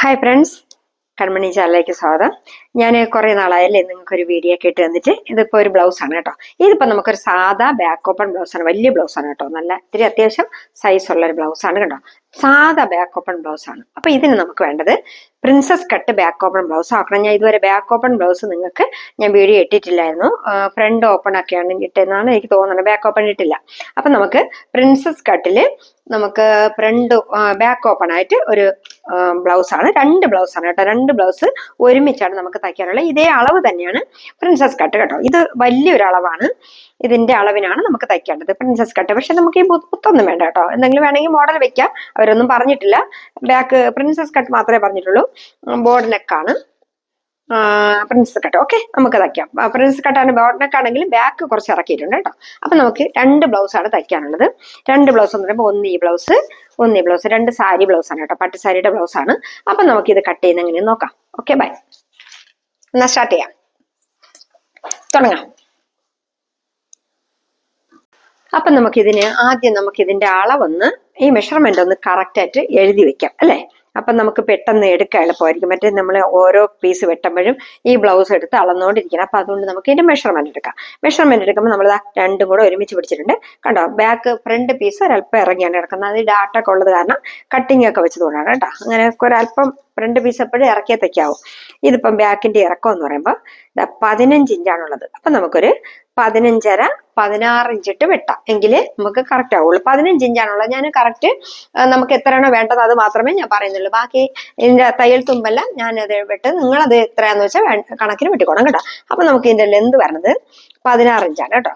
Hi friends കൺമണി ചാനലിലേക്ക് സ്വാഗതം. ഞാൻ കുറേ നാളായല്ലേ നിങ്ങൾക്കൊരു വീഡിയോ കേട്ട് തന്നിട്ട്. ഇതിപ്പോൾ ഒരു ബ്ലൗസാണ് കേട്ടോ. ഇതിപ്പോൾ നമുക്കൊരു സാധാ ബാക്ക് ഓപ്പൺ ബ്ലൗസാണ് വലിയ ബ്ലൗസാണ് കേട്ടോ. നല്ല ഇത്തിരി അത്യാവശ്യം സൈസ് ഉള്ള ഒരു ബ്ലൗസ് ആണ് കേട്ടോ. സാധാ ബാക്ക് ഓപ്പൺ ബ്ലൗസാണ് അപ്പോൾ ഇതിന് നമുക്ക് വേണ്ടത് princess cut back open blouse ആക്കണം. ഞാൻ ഇതുവരെ ബാക്ക് ഓപ്പൺ ബ്ലൗസ് നിങ്ങൾക്ക് ഞാൻ വീഡിയോ ഇട്ടിട്ടില്ലായിരുന്നു. ഫ്രണ്ട് ഓപ്പൺ ഒക്കെയാണ് ഇട്ടെന്നാണ് എനിക്ക് തോന്നുന്നത്. ബാക്ക് ഓപ്പൺ ഇട്ടില്ല. അപ്പം നമുക്ക് പ്രിൻസസ് കട്ടിൽ നമുക്ക് ഫ്രണ്ട് ബാക്ക് ഓപ്പൺ ആയിട്ട് ഒരു ബ്ലൗസ് ആണ്. രണ്ട് ബ്ലൗസ് ആണ് കേട്ടോ. രണ്ട് ബ്ലൗസ് ഒരുമിച്ചാണ് നമുക്ക് തയ്ക്കാനുള്ളത്. ഇതേ അളവ് തന്നെയാണ് പ്രിൻസസ് കട്ട് കേട്ടോ. ഇത് വലിയൊരു അളവാണ് ഇതിന്റെ അളവിനാണ് നമുക്ക് തയ്ക്കേണ്ടത് പ്രിൻസസ് കട്ട് പക്ഷെ നമുക്ക് ഈ പുത്തൊന്നും വേണ്ട കേട്ടോ. എന്തെങ്കിലും വേണമെങ്കിൽ മോഡൽ വെക്കാം. അവരൊന്നും പറഞ്ഞിട്ടില്ല. ബാക്ക് പ്രിൻസസ് കട്ട് മാത്രമേ പറഞ്ഞിട്ടുള്ളൂ. ബോർഡ് നെക്കാണ് പ്രിൻസസ് കട്ട് ഓക്കെ നമുക്ക് തയ്ക്കാം. പ്രിൻസ് കട്ടാണ് ബോട്ടനൊക്കെ ആണെങ്കിൽ ബാക്ക് കുറച്ച് ഇറക്കിയിട്ടുണ്ട് കേട്ടോ. അപ്പൊ നമുക്ക് രണ്ട് ബ്ലൗസ് ആണ് തയ്ക്കാനുള്ളത്. രണ്ട് ബ്ലൗസ് എന്ന് പറയുമ്പോൾ ഒന്ന് ഈ ബ്ലൗസ് ഒന്ന് ഈ ബ്ലൗസ് രണ്ട് സാരി ബ്ലൗസ് ആണ് കേട്ടോ. പട്ട് സാരിയുടെ ബ്ലൗസ് ആണ്. അപ്പൊ നമുക്ക് ഇത് കട്ട് ചെയ്യുന്ന എങ്ങനെ നോക്കാം. ഓക്കെ ബൈ എന്നാ സ്റ്റാർട്ട് ചെയ്യാം. തുടങ്ങാം. അപ്പൊ നമുക്കിതിന് ആദ്യം നമുക്ക് ഇതിന്റെ അളവൊന്ന് ഈ മെഷർമെന്റ് ഒന്ന് കറക്റ്റായിട്ട് എഴുതി വെക്കാം അല്ലേ? അപ്പം നമുക്ക് പെട്ടെന്ന് എടുക്കാൻ എളുപ്പമായിരിക്കും. മറ്റേ നമ്മൾ ഓരോ പീസ് വെട്ടുമ്പോഴും ഈ ബ്ലൗസ് എടുത്ത് അളന്നുകൊണ്ടിരിക്കണം അപ്പം അതുകൊണ്ട് നമുക്ക് ഇതിന്റെ മെഷർമെന്റ് എടുക്കാം. മെഷർമെന്റ് എടുക്കുമ്പോൾ നമ്മൾ രണ്ടും കൂടെ ഒരുമിച്ച് പിടിച്ചിട്ടുണ്ട്. കണ്ടോ? ബാക്ക് ഫ്രണ്ട് പീസ് ഒരല്പം ഇറങ്ങിയാണ് കിടക്കുന്നത്. അത് ഡാട്ടൊക്കെ ഉള്ളത് കാരണം കട്ടിങ് ഒക്കെ വെച്ചതുകൊണ്ടാണ് കേട്ടോ. അങ്ങനെ ഒരല്പം ഫ്രണ്ട് പീസ് എപ്പോഴും ഇറക്കിയത്തേക്കാവും ഇതിപ്പം ബാക്കിന്റെ ഇറക്കം എന്ന് പറയുമ്പോൾ പതിനഞ്ച് ഇഞ്ചാണുള്ളത് അപ്പം നമുക്കൊരു പതിനഞ്ചര പതിനാറ് ഇഞ്ചിട്ട് വെട്ടാം. എങ്കിലേ നമുക്ക് കറക്റ്റ് ആവുള്ളൂ പതിനഞ്ച് ഇഞ്ചാണുള്ളത്. ഞാൻ കറക്റ്റ് നമുക്ക് എത്രയാണോ വേണ്ടത് അത് മാത്രമേ ഞാൻ പറയുന്നുള്ളൂ. ബാക്കി ഇതിന്റെ തയ്യൽ തുമ്പല്ല ഞാനത് വെട്ട് നിങ്ങളത് എത്രയാന്ന് വെച്ചാൽ കണക്കിന് വെട്ടിക്കോണം കേട്ടോ. അപ്പൊ നമുക്ക് ഇതിന്റെ ലെന്ത് വരണത് പതിനാറ് ഇഞ്ചാണ് കേട്ടോ.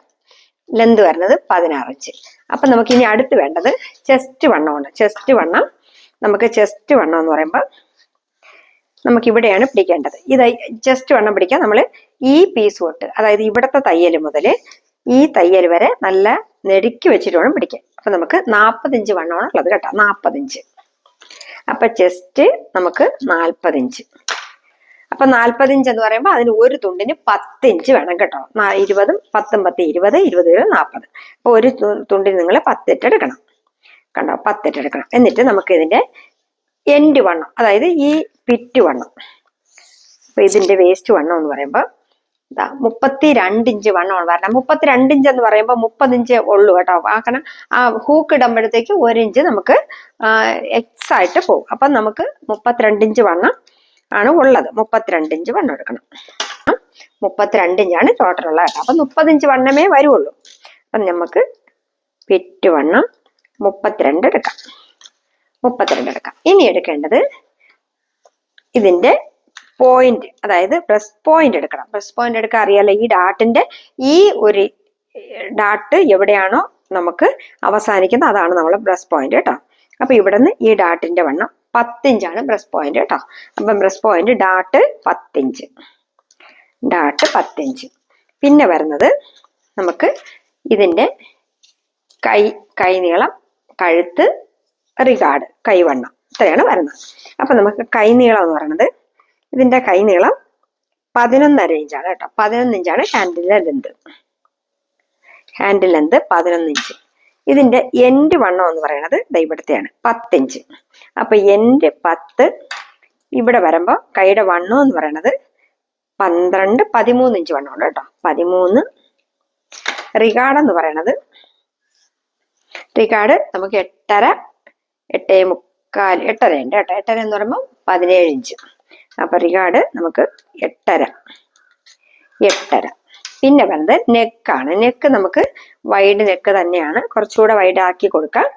ലെന്ത് വരുന്നത് പതിനാറ് ഇഞ്ച്. അപ്പൊ നമുക്ക് ഇനി അടുത്ത് വേണ്ടത് ചെസ്റ്റ് വണ്ണമാണ് ചെസ്റ്റ് വണ്ണം നമുക്ക് ചെസ്റ്റ് വണ്ണം എന്ന് പറയുമ്പോൾ നമുക്ക് ഇവിടെയാണ് പിടിക്കേണ്ടത്. ഇത് ജസ്റ്റ് വണ്ണം പിടിക്കാൻ നമ്മൾ ഈ പീസ് തൊട്ട് അതായത് ഇവിടുത്തെ തയ്യൽ മുതൽ ഈ തയ്യൽ വരെ നല്ല നെടുക്കി വെച്ചിട്ട് വേണം പിടിക്കാൻ. അപ്പൊ നമുക്ക് നാൽപ്പത്തിഞ്ച് വണ്ണമാണ് ഉള്ളത് കേട്ടോ. നാൽപ്പത്തിഞ്ച് അപ്പൊ ചെസ്റ്റ് നമുക്ക് നാൽപ്പത്തിഞ്ച് അപ്പൊ നാൽപ്പത്തിഞ്ച് എന്ന് പറയുമ്പോൾ അതിന് ഒരു തുണ്ടിന് പത്തിഞ്ച് വേണം കേട്ടോ. ഇരുപതും പത്തും പത്ത് ഇരുപത് ഇരുപത് ഇരുപത് നാൽപ്പത് അപ്പൊ ഒരു തുണ്ടിന് നിങ്ങൾ പത്തിട്ട് എടുക്കണം. കണ്ടോ? പത്തിട്ട് എടുക്കണം. എന്നിട്ട് നമുക്ക് ഇതിന്റെ എൻഡ് വണ്ണം. അതായത് ഈ പിറ്റ് വണ്ണം. അപ്പൊ ഇതിന്റെ വേസ്റ്റ് വണ്ണം എന്ന് പറയുമ്പോൾ ഇതാ മുപ്പത്തി രണ്ട് ഇഞ്ച് വണ്ണമാണ് വരണം. മുപ്പത്തി രണ്ട് ഇഞ്ച് എന്ന് പറയുമ്പോൾ മുപ്പതിഞ്ച് ഉള്ളു കേട്ടോ. കാരണം ആ ഹൂക്ക് ഇടുമ്പോഴത്തേക്ക് ഒരു ഇഞ്ച് നമുക്ക് എക്സ് ആയിട്ട് പോകും. അപ്പം നമുക്ക് മുപ്പത്തിരണ്ട് ഇഞ്ച് വണ്ണം ആണ് ഉള്ളത്. മുപ്പത്തിരണ്ട് ഇഞ്ച് വണ്ണം എടുക്കണം. മുപ്പത്തിരണ്ട് ഇഞ്ചാണ് ടോട്ടൽ ഉള്ളത് കേട്ടോ. അപ്പം മുപ്പത്തിഞ്ച് വണ്ണമേ വരുള്ളൂ. അപ്പം നമുക്ക് പിറ്റ് വണ്ണം മുപ്പത്തിരണ്ട് എടുക്കാം. മുപ്പത്തിരണ്ട് എടുക്കാം ഇനി എടുക്കേണ്ടത് ഇതിന്റെ പോയിന്റ് അതായത് പ്ലസ് പോയിന്റ് എടുക്കണം. പ്ലസ് പോയിന്റ് എടുക്കാൻ അറിയാലോ ഈ ഡാട്ടിന്റെ ഈ ഒരു ഡാട്ട് എവിടെയാണോ നമുക്ക് അവസാനിക്കുന്നത് അതാണ് നമ്മൾ ബ്രസ് പോയിന്റ് കേട്ടോ അപ്പൊ ഇവിടെ നിന്ന് ഈ ഡാട്ടിന്റെ വണ്ണം പത്തിഞ്ചാണ് ബ്രസ് പോയിന്റ് കേട്ടോ അപ്പം ബ്രസ് പോയിന്റ് ഡാട്ട് പത്തിഞ്ച്. ഡാട്ട് പത്തിഞ്ച്. പിന്നെ വരുന്നത് നമുക്ക് ഇതിന്റെ കൈ കൈനീളം കഴുത്ത് റിഗാർഡ് കൈവണ്ണം. ഇത്രയാണ് വരുന്നത്. അപ്പൊ നമുക്ക് കൈനീളം എന്ന് പറയുന്നത് ഇതിന്റെ കൈനീളം പതിനൊന്നര ഇഞ്ചാണ് കേട്ടോ. പതിനൊന്ന് ഇഞ്ചാണ് ഹാൻഡിലെ ലെന്ത് ഹാൻഡിൽ ലെന്ത് പതിനൊന്ന് ഇഞ്ച് ഇതിന്റെ എൻഡ് വണ്ണം എന്ന് പറയുന്നത് ദൈവടത്തെയാണ് പത്തിഞ്ച് അപ്പൊ എൻഡ് പത്ത് ഇവിടെ വരുമ്പോൾ കൈയുടെ വണ്ണം എന്ന് പറയുന്നത് പന്ത്രണ്ട് പതിമൂന്ന് ഇഞ്ച് വണ്ണമുണ്ട് കേട്ടോ. പതിമൂന്ന് റിഗാർഡ് എന്ന് പറയുന്നത് റിഗാർഡ് നമുക്ക് എട്ടര എട്ടേ മുക്കാൽ എട്ടര ഉണ്ട് കേട്ടോ. എട്ടര എന്ന് പറയുമ്പോൾ പതിനേഴ് ഇഞ്ച്. അപ്പൊ റിഗാർഡ് നമുക്ക് എട്ടര. എട്ടര. പിന്നെ വരുന്നത് നെക്കാണ് നെക്ക് നമുക്ക് വൈഡ് നെക്ക് തന്നെയാണ്. കുറച്ചുകൂടെ വൈഡ് ആക്കി കൊടുക്കാം.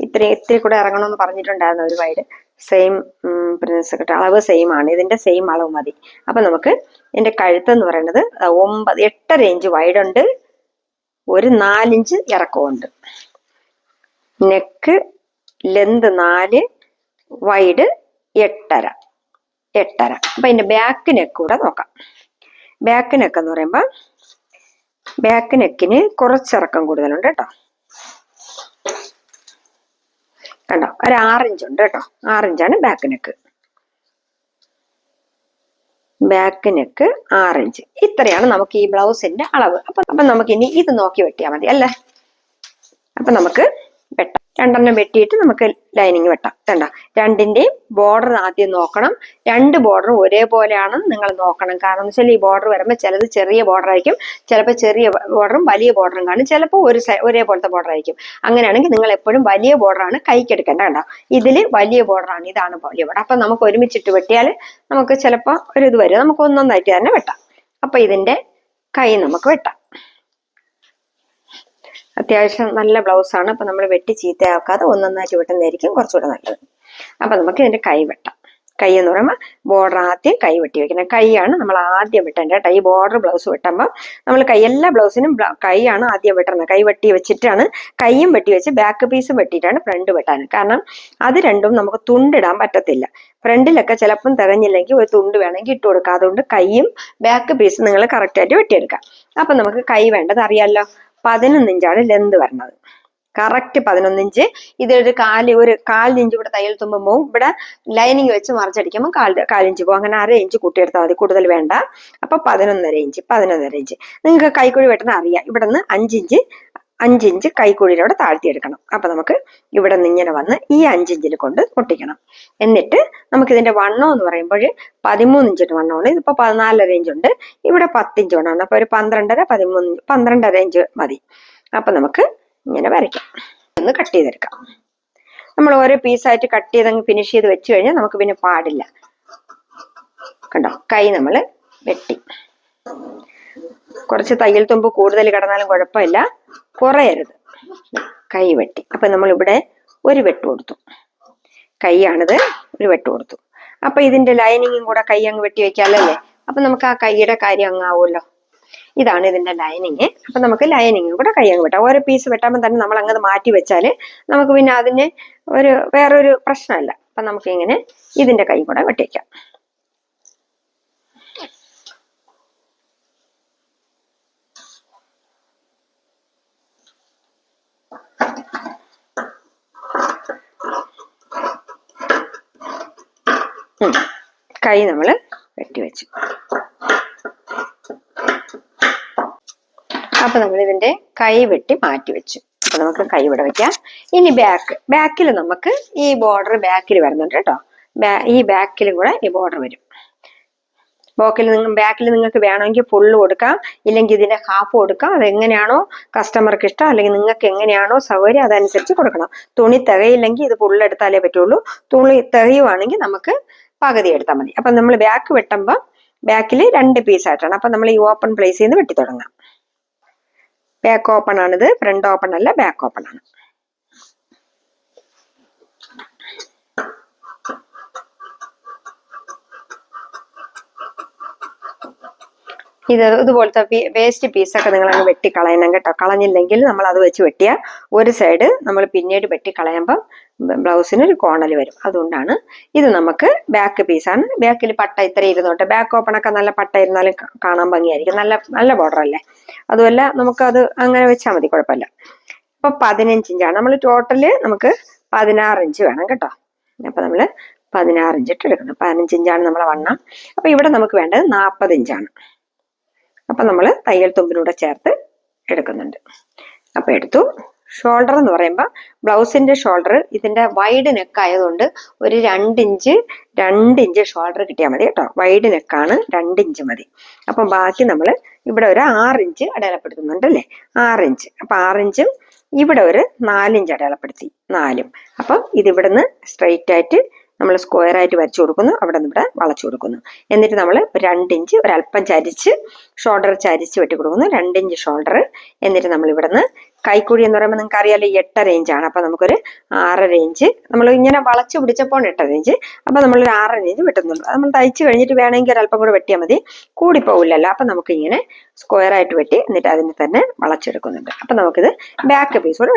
ഇത്രയും ഇത്തിരി കൂടെ ഇറങ്ങണമെന്ന് പറഞ്ഞിട്ടുണ്ടായിരുന്നു ഒരു വൈഡ് സെയിം പ്രിൻസ് അളവ് സെയിം ആണ്. ഇതിന്റെ സെയിം അളവ് മതി. അപ്പൊ നമുക്ക് ഇതിന്റെ കഴുത്ത് എന്ന് പറയുന്നത് ഒമ്പത് എട്ടര ഇഞ്ച് വൈഡ് ഉണ്ട്. ഒരു നാലിഞ്ച് ഇറക്കമുണ്ട് നെക്ക് ലെന്ത് നാല് വൈഡ് എട്ടര. എട്ടര. അപ്പൊ അതിന്റെ ബാക്ക് നെക്ക് കൂടെ നോക്കാം. ബാക്ക് നെക്ക് എന്ന് പറയുമ്പോൾ ബാക്ക് നെക്കിന് കുറച്ചിറക്കം കൂടുതലുണ്ട് കേട്ടോ. കണ്ടോ? ഒരു ആറിഞ്ച് ഉണ്ട് കേട്ടോ. ആറിഞ്ചാണ് ബാക്ക് നെക്ക് ബാക്ക് നെക്ക് ആറിഞ്ച്. ഇത്രയാണ് നമുക്ക് ഈ ബ്ലൗസിന്റെ അളവ്. അപ്പൊ അപ്പൊ നമുക്ക് ഇനി ഇത് നോക്കി വെട്ടിയാൽ മതി അല്ലേ? അപ്പൊ നമുക്ക് വെട്ടാം. രണ്ടെണ്ണം വെട്ടിയിട്ട് നമുക്ക് ലൈനിങ് വെട്ടാം. കണ്ട? രണ്ടിന്റെയും ബോർഡർ ആദ്യം നോക്കണം. രണ്ട് ബോർഡറും ഒരേപോലെയാണെന്ന് നിങ്ങൾ നോക്കണം. കാരണം എന്ന് വെച്ചാൽ ഈ ബോർഡർ വരുമ്പോൾ ചിലത് ചെറിയ ബോർഡർ ആയിരിക്കും. ചിലപ്പോൾ ചെറിയ ബോർഡറും വലിയ ബോർഡറും കാണും. ചിലപ്പോൾ ഒരു ഒരേപോലത്തെ ബോർഡർ ആയിരിക്കും. അങ്ങനെയാണെങ്കിൽ നിങ്ങൾ എപ്പോഴും വലിയ ബോർഡറാണ് കൈക്ക് എടുക്കേണ്ട കണ്ടോ? ഇതിൽ വലിയ ബോർഡറാണ് ഇതാണ് വലിയ ബോർഡർ അപ്പം നമുക്ക് ഒരുമിച്ചിട്ട് വെട്ടിയാൽ നമുക്ക് ചിലപ്പോൾ ഒരു ഇത് വരും. നമുക്ക് ഒന്നൊന്നായിട്ട് തന്നെ വെട്ടാം. അപ്പം ഇതിന്റെ കൈ നമുക്ക് വെട്ടാം. അത്യാവശ്യം നല്ല ബ്ലൗസാണ്. അപ്പൊ നമ്മൾ വെട്ടി ചീത്തയാക്കാതെ ഒന്നൊന്നായിട്ട് ചുവട്ടുന്നതായിരിക്കും കുറച്ചുകൂടെ നല്ലത്. അപ്പൊ നമുക്ക് ഇതിന്റെ കൈ വെട്ടാം. കൈ എന്ന് പറയുമ്പോൾ ബോർഡർ ആദ്യം കൈ വെട്ടി വെക്കണം. കൈയാണ് നമ്മൾ ആദ്യം വെട്ടേണ്ടത് കേട്ടോ. ഈ ബോർഡർ ബ്ലൗസ് വെട്ടുമ്പോൾ നമ്മൾ കൈ എല്ലാ ബ്ലൗസിനും ബ്ല- കൈയാണ് ആദ്യം വെട്ടുന്നത്. കൈ വെട്ടി വെച്ചിട്ടാണ് കൈയും വെട്ടി വെച്ച് ബാക്ക് പീസും വെട്ടിയിട്ടാണ് ഫ്രണ്ട് വെട്ടാൻ കാരണം അത് രണ്ടും നമുക്ക് തുണ്ടിടാൻ പറ്റത്തില്ല. ഫ്രണ്ടിലൊക്കെ ചിലപ്പം തികഞ്ഞില്ലെങ്കിൽ ഒരു തുണ്ട് വേണമെങ്കിൽ ഇട്ട് കൊടുക്കാം. അതുകൊണ്ട് കൈയും ബാക്ക് പീസും നിങ്ങൾ കറക്റ്റായിട്ട് വെട്ടിയെടുക്കാം. അപ്പം നമുക്ക് കൈ വേണ്ടത് അറിയാലോ? പതിനൊന്ന് ഇഞ്ചാണ് ലെന്ത് വരുന്നത്. കറക്റ്റ് പതിനൊന്ന് ഇഞ്ച് ഇതൊരു കാൽ ഒരു കാലിഞ്ച് ഇവിടെ തയ്യൽ തുമ്പുമ്പോൾ ഇവിടെ ലൈനിങ് വെച്ച് മറിച്ചടിക്കുമ്പോൾ കാൽ കാലിഞ്ച് പോകും അങ്ങനെ അര ഇഞ്ച് കൂട്ടിയെടുത്താൽ മതി. കൂടുതൽ വേണ്ട. അപ്പൊ പതിനൊന്നര ഇഞ്ച് പതിനൊന്നര ഇഞ്ച് നിങ്ങൾക്ക് കൈക്കുഴി വെട്ടുന്ന അറിയാം. ഇവിടെ നിന്ന് അഞ്ചിഞ്ച് അഞ്ചിഞ്ച് കൈക്കുഴിയിലൂടെ താഴ്ത്തിയെടുക്കണം. അപ്പൊ നമുക്ക് ഇവിടെ നിന്ന് ഇങ്ങനെ വന്ന് ഈ അഞ്ചിഞ്ചിൽ കൊണ്ട് ഒട്ടിക്കണം എന്നിട്ട് നമുക്ക് ഇതിന്റെ വണ്ണം എന്ന് പറയുമ്പോൾ പതിമൂന്ന് ഇഞ്ചിന് വണ്ണമാണ്. ഇതിപ്പോ പതിനാലര ഇഞ്ച് ഉണ്ട്. ഇവിടെ പത്തിഞ്ച് വണ്ണമാണ്. അപ്പൊ ഒരു പന്ത്രണ്ടര പതിമൂന്ന് പന്ത്രണ്ടര ഇഞ്ച് മതി. അപ്പൊ നമുക്ക് ഇങ്ങനെ വരയ്ക്കാം. ഒന്ന് കട്ട് ചെയ്തെടുക്കാം. നമ്മൾ ഓരോ പീസായിട്ട് കട്ട് ചെയ്തങ്ങ് ഫിനിഷ് ചെയ്ത് വെച്ച് കഴിഞ്ഞാൽ നമുക്ക് പിന്നെ പാടില്ല. കണ്ടോ? കൈ നമ്മൾ വെട്ടി. കുറച്ച് തയ്യൽ തുമ്പ് കൂടുതൽ കിടന്നാലും കുഴപ്പമില്ല. കുറയരുത്. കൈ വെട്ടി. അപ്പൊ നമ്മൾ ഇവിടെ ഒരു വെട്ട് കൊടുത്തു. കൈയാണിത്. ഒരു വെട്ട് കൊടുത്തു. അപ്പൊ ഇതിന്റെ ലൈനിങ്ങും കൂടെ കൈ അങ്ങ് വെട്ടി വെക്കാമല്ലോ അപ്പൊ നമുക്ക് ആ കൈയുടെ കാര്യം അങ്ങ് ആവുമല്ലോ ഇതാണ് ഇതിന്റെ ലൈനിങ്. അപ്പൊ നമുക്ക് ലൈനിങ്ങും കൂടെ കൈ അങ്ങ് വെട്ടാം. ഓരോ പീസ് വെട്ടാകുമ്പോൾ തന്നെ നമ്മൾ അങ്ങ് മാറ്റി വെച്ചാൽ നമുക്ക് പിന്നെ അതിന് ഒരു വേറൊരു പ്രശ്നമല്ല. അപ്പൊ നമുക്ക് ഇങ്ങനെ ഇതിന്റെ കൈ കൂടെ വെട്ടിവെക്കാം കൈ നമ്മൾ വെട്ടിവെച്ചു അപ്പൊ നമ്മൾ ഇതിന്റെ കൈ വെട്ടി മാറ്റി വെച്ചു. അപ്പൊ നമുക്ക് കൈ ഇവിടെ വെക്കാം. ഇനി ബാക്ക് ബാക്കിൽ നമുക്ക് ഈ ബോർഡർ ബാക്കിൽ വരുന്നുണ്ട് കേട്ടോ. ഈ ബാക്കിൽ കൂടെ ഈ ബോർഡർ വരും. ബോക്കിൽ നിങ്ങൾ ബാക്കിൽ നിങ്ങൾക്ക് വേണമെങ്കിൽ ഫുള്ള് കൊടുക്കാം. ഇല്ലെങ്കിൽ ഇതിന്റെ ഹാഫ് കൊടുക്കാം. അതെങ്ങനെയാണോ കസ്റ്റമർക്ക് ഇഷ്ടം അല്ലെങ്കിൽ നിങ്ങൾക്ക് എങ്ങനെയാണോ സൗകര്യം അതനുസരിച്ച് കൊടുക്കണം. തുണി തികയില്ലെങ്കിൽ ഇത് ഫുള്ള് എടുത്താലേ പറ്റുള്ളൂ. തുണി തികയുവാണെങ്കിൽ നമുക്ക് പകുതി എടുത്താൽ മതി. അപ്പം നമ്മൾ ബാക്ക് വെട്ടുമ്പോൾ ബാക്കിൽ രണ്ട് പീസ് ആയിട്ടാണ്. അപ്പം നമ്മൾ ഈ ഓപ്പൺ പ്ലേസ് നിന്ന് വെട്ടി തുടങ്ങാം. ബാക്ക് ഓപ്പൺ ആണിത്. ഫ്രണ്ട് ഓപ്പൺ അല്ല ബാക്ക് ഓപ്പൺ ആണ്. ഇത് ഇതുപോലത്തെ വേസ്റ്റ് പീസൊക്കെ നിങ്ങൾ അങ്ങ് വെട്ടി കളയണം കേട്ടോ. കളഞ്ഞില്ലെങ്കിൽ നമ്മൾ അത് വെച്ച് വെട്ടിയാൽ ഒരു സൈഡ് നമ്മൾ പിന്നീട് വെട്ടി കളയുമ്പം ബ്ലൗസിന് ഒരു കോണൽ വരും. അതുകൊണ്ടാണ് ഇത് നമുക്ക് ബാക്ക് പീസാണ് ബാക്കിൽ പട്ട ഇത്ര ഇരുന്നോട്ടെ ബാക്ക് ഓപ്പൺ ഒക്കെ നല്ല പട്ട ഇരുന്നാലും കാണാൻ ഭംഗിയായിരിക്കും. നല്ല നല്ല ബോർഡർ അല്ലേ? അതുമല്ല അത് അങ്ങനെ വെച്ചാൽ മതി കുഴപ്പമില്ല. അപ്പൊ പതിനഞ്ച് ഇഞ്ചാണ് നമ്മൾ ടോട്ടൽ നമുക്ക് പതിനാറ് ഇഞ്ച് വേണം കേട്ടോ. അപ്പൊ നമ്മൾ പതിനാറ് ഇഞ്ച് ഇട്ട് എടുക്കണം. പതിനഞ്ച് ഇഞ്ചാണ് നമ്മളെ വണ്ണം. അപ്പൊ ഇവിടെ നമുക്ക് വേണ്ടത് നാൽപ്പത് ഇഞ്ചാണ് അപ്പൊ നമ്മൾ തയ്യൽ തുമ്പിലൂടെ ചേർത്ത് എടുക്കുന്നുണ്ട്. അപ്പൊ എടുത്തു. ഷോൾഡർ എന്ന് പറയുമ്പോൾ ബ്ലൗസിന്റെ ഷോൾഡർ ഇതിന്റെ വൈഡ് നെക്ക് ആയതുകൊണ്ട് ഒരു രണ്ട് ഇഞ്ച് രണ്ട് ഇഞ്ച് ഷോൾഡർ കിട്ടിയാൽ മതി കേട്ടോ. വൈഡ് നെക്കാണ് രണ്ട് ഇഞ്ച് മതി. അപ്പൊ ബാക്കി നമ്മൾ ഇവിടെ ഒരു ആറ് ഇഞ്ച് അടയാളപ്പെടുത്തുന്നുണ്ട് അല്ലേ? ആറ് ഇഞ്ച്. അപ്പൊ ആറ് ഇഞ്ചും ഇവിടെ ഒരു നാലിഞ്ച് അടയാളപ്പെടുത്തി. നാലും. അപ്പം ഇതിവിടുന്ന് സ്ട്രെയിറ്റ് ആയിട്ട് നമ്മൾ സ്ക്വയർ ആയിട്ട് വരച്ചു കൊടുക്കുന്നു. അവിടെ നിന്ന് ഇവിടെ വളച്ചു കൊടുക്കുന്നു. എന്നിട്ട് നമ്മൾ രണ്ട് ഇഞ്ച് ഒരല്പം ചരിച്ച് ഷോൾഡർ ചരിച്ച് വെട്ടി കൊടുക്കുന്നു. രണ്ട് ഇഞ്ച് ഷോൾഡർ എന്നിട്ട് നമ്മൾ ഇവിടുന്ന് കൈക്കുഴി എന്ന് പറയുമ്പോൾ നിങ്ങൾക്ക് അറിയാലോ എട്ട് റേഞ്ചാണ് അപ്പൊ നമുക്കൊരു ആറ് റേഞ്ച് നമ്മൾ ഇങ്ങനെ വളച്ചു പിടിച്ചപ്പോൾ എട്ട റേഞ്ച് അപ്പൊ നമ്മൾ ഒരു റേഞ്ച് ഇഞ്ച് വെട്ടുന്നുള്ളൂ നമ്മൾ തയ്ച്ച് കഴിഞ്ഞിട്ട് വേണമെങ്കിൽ ഒരല്പം കൂടെ വെട്ടിയാൽ മതി. കൂടി പോവില്ലല്ലോ. അപ്പൊ നമുക്ക് ഇങ്ങനെ സ്ക്വയർ ആയിട്ട് വെട്ടി എന്നിട്ട് അതിന് തന്നെ വളച്ചെടുക്കുന്നുണ്ട്. അപ്പൊ നമുക്കിത് ബാക്ക് പീസ് കൂടെ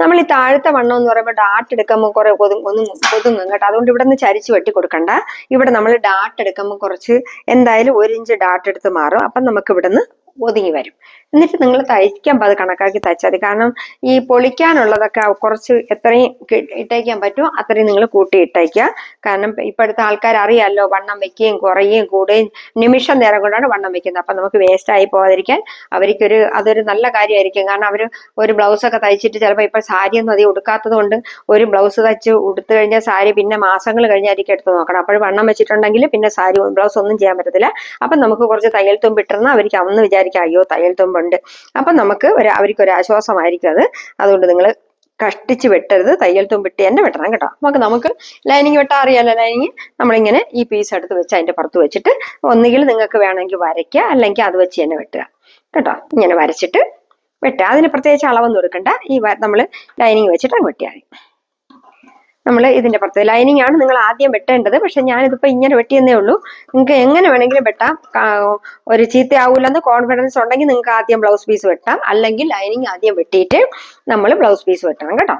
നമ്മൾ ഈ താഴത്തെ വണ്ണം എന്ന് പറയുമ്പോൾ ഡാട്ട് എടുക്കുമ്പോൾ കുറെ ഒതുങ്ങും ഒതുങ്ങും കേട്ടോ. അതുകൊണ്ട് ഇവിടെ നിന്ന് ചരിച്ച് വെട്ടി കൊടുക്കണ്ട. ഇവിടെ നമ്മൾ ഡാട്ട് എടുക്കുമ്പോൾ കുറച്ച് എന്തായാലും ഒരു ഇഞ്ച് ഡാട്ട് എടുത്ത് മാറും. അപ്പം നമുക്ക് ഇവിടെ നിന്ന് ഒതുങ്ങി വരും എന്നിട്ട് നിങ്ങൾ തയ്ക്കുമ്പോൾ അത് കണക്കാക്കി തയ്ച്ചാൽ മതി. കാരണം ഈ പൊളിക്കാനുള്ളതൊക്കെ കുറച്ച് എത്രയും ഇട്ടേക്കാൻ പറ്റുമോ അത്രയും നിങ്ങൾ കൂട്ടി ഇട്ടേക്കുക കാരണം ഇപ്പോഴത്തെ ആൾക്കാർ അറിയാമല്ലോ വണ്ണം വെക്കുകയും കുറയുകയും കൂടുകയും നിമിഷം നേരം കൊണ്ടാണ് വണ്ണം വെക്കുന്നത്. അപ്പം നമുക്ക് വേസ്റ്റ് ആയി പോകാതിരിക്കാൻ അവർക്കൊരു അതൊരു നല്ല കാര്യമായിരിക്കും കാരണം അവർ ഒരു ബ്ലൗസൊക്കെ തയ്ച്ചിട്ട് ചിലപ്പോൾ ഇപ്പോൾ സാരിയൊന്നും അധികം ഉടുക്കാത്തത് കൊണ്ട് ഒരു ബ്ലൗസ് തയ്ച്ച് ഉടുത്തു കഴിഞ്ഞാൽ സാരി പിന്നെ മാസങ്ങൾ കഴിഞ്ഞായിരിക്കും എടുത്ത് നോക്കണം. അപ്പോൾ വണ്ണം വെച്ചിട്ടുണ്ടെങ്കിൽ പിന്നെ സാരി ബ്ലൗസ് ഒന്നും ചെയ്യാൻ പറ്റത്തില്ല. അപ്പം നമുക്ക് കുറച്ച് തയ്യൽ തുമ്പിട്ടിരുന്ന അവർക്ക് അന്ന് വിചാരിക്കാം അയ്യോ തയ്യൽ തുമ്പുണ്ട്. അപ്പം നമുക്ക് ഒരു അവർക്ക് ഒരു ആശ്വാസമായിരിക്കും അത്. അതുകൊണ്ട് നിങ്ങൾ കഷ്ടിച്ച് വെട്ടരുത്. തയ്യൽ തുമ്പിട്ട് തന്നെ വെട്ടണം കേട്ടോ. നമുക്ക് നമുക്ക് ലൈനിങ് വെട്ടാൻ അറിയാലോ ലൈനിങ്? നമ്മളിങ്ങനെ ഈ പീസ് എടുത്ത് വെച്ച് അതിന്റെ പുറത്ത് വെച്ചിട്ട് ഒന്നുകിൽ നിങ്ങൾക്ക് വേണമെങ്കിൽ വരയ്ക്കുക അല്ലെങ്കിൽ അത് വെച്ച് തന്നെ വെട്ടുക. കേട്ടോ? ഇങ്ങനെ വരച്ചിട്ട് വെട്ടുക. അതിന് പ്രത്യേകിച്ച് അളവൊന്നും എടുക്കണ്ട. ഈ നമ്മൾ ലൈനിങ് വെച്ചിട്ട് അങ്ങ് വെട്ടിയാൽ മതി. നമ്മൾ ഇതിന്റെ പുറത്ത് ലൈനിങ് ആണ് നിങ്ങൾ ആദ്യം വെട്ടേണ്ടത്. പക്ഷെ ഞാനിതിപ്പോൾ ഇങ്ങനെ വെട്ടിയെന്നേ ഉള്ളൂ. നിങ്ങൾക്ക് എങ്ങനെ വേണമെങ്കിലും വെട്ടാം. ഒരു ചീത്തയാവൂലെന്ന് കോൺഫിഡൻസ് ഉണ്ടെങ്കിൽ നിങ്ങൾക്ക് ആദ്യം ബ്ലൗസ് പീസ് വെട്ടാം. അല്ലെങ്കിൽ ലൈനിങ് ആദ്യം വെട്ടിയിട്ട് നമ്മൾ ബ്ലൗസ് പീസ് വെട്ടണം കേട്ടോ.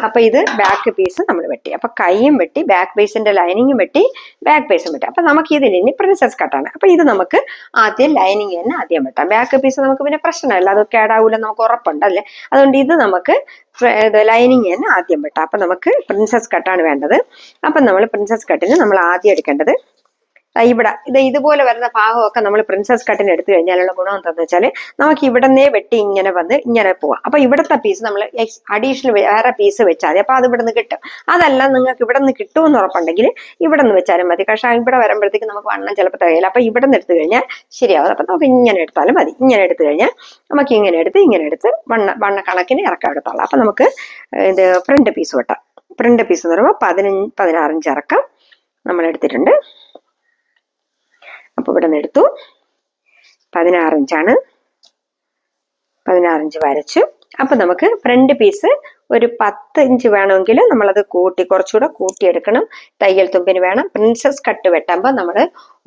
ഉം. അപ്പൊ ഇത് ബാക്ക് പീസ് നമ്മൾ വെട്ടി. അപ്പൊ കൈയും വെട്ടി ബാക്ക് പീസിന്റെ ലൈനിങ്ങും വെട്ടി ബാക്ക് പീസും വെട്ടി. അപ്പൊ നമുക്ക് ഇതിൽ ഇനി പ്രിൻസസ് കട്ടാണ് അപ്പൊ ഇത് നമുക്ക് ആദ്യം ലൈനിങ് തന്നെ ആദ്യം വെട്ടാം. ബാക്ക് പീസ് നമുക്ക് പിന്നെ പ്രശ്നമല്ല. അത് കേടാവൂല നമുക്ക് ഉറപ്പുണ്ട് അല്ലേ? അതുകൊണ്ട് ഇത് നമുക്ക് ലൈനിങ് തന്നെ ആദ്യം വെട്ടാം. അപ്പൊ നമുക്ക് പ്രിൻസസ് കട്ടാണ് വേണ്ടത്. അപ്പൊ നമ്മൾ പ്രിൻസസ് കട്ടിന് നമ്മൾ ആദ്യം എടുക്കേണ്ടത് ഇവിടെ. ഇത് ഇതുപോലെ വരുന്ന ഭാഗമൊക്കെ നമ്മൾ പ്രിൻസസ് കട്ടിന് എടുത്തു കഴിഞ്ഞാലുള്ള ഗുണം എന്താണെന്ന് വെച്ചാൽ നമുക്ക് ഇവിടുന്നേ വെട്ടി ഇങ്ങനെ വന്ന് ഇങ്ങനെ പോവാം. അപ്പൊ ഇവിടുത്തെ പീസ് നമ്മൾ അഡീഷണൽ വേറെ പീസ് വെച്ചാൽ മതി. അപ്പൊ അത് ഇവിടെ നിന്ന് കിട്ടും. അതല്ല നിങ്ങൾക്ക് ഇവിടെ നിന്ന് കിട്ടുമെന്ന് ഉറപ്പുണ്ടെങ്കിൽ ഇവിടെ നിന്ന് വെച്ചാലും മതി. പക്ഷെ ഇവിടെ വരുമ്പോഴത്തേക്ക് നമുക്ക് വണ്ണം ചിലപ്പോൾ തികയില്ല. അപ്പൊ ഇവിടെ നിന്ന് എടുത്തു കഴിഞ്ഞാൽ ശരിയാവും അപ്പൊ നമുക്ക് ഇങ്ങനെ എടുത്താലും മതി. ഇങ്ങനെ എടുത്തു കഴിഞ്ഞാൽ നമുക്ക് ഇങ്ങനെ എടുത്ത് ഇങ്ങനെ എടുത്ത് വണ്ണ വണ്ണ കണക്കിന് ഇറക്കം എടുത്തോളാം. അപ്പൊ നമുക്ക് ഇത് ഫ്രണ്ട് പീസ് വെട്ടാം ഫ്രണ്ട് പീസ് എന്ന് പറയുമ്പോൾ പതിനഞ്ച് പതിനാറിഞ്ച് ഇറക്കം നമ്മൾ എടുത്തിട്ടുണ്ട് അപ്പോൾ ഇവിടെ നിന്ന് എടുത്തു. പതിനാറിഞ്ചാണ് പതിനാറിഞ്ച് വരച്ചു. അപ്പൊ നമുക്ക് ഫ്രണ്ട് പീസ് ഒരു പത്ത് ഇഞ്ച് വേണമെങ്കിൽ നമ്മളത് കൂട്ടി കുറച്ചുകൂടെ കൂട്ടിയെടുക്കണം. തയ്യൽ തുമ്പിന് വേണം. പ്രിൻസസ് കട്ട് വെട്ടുമ്പോൾ നമ്മൾ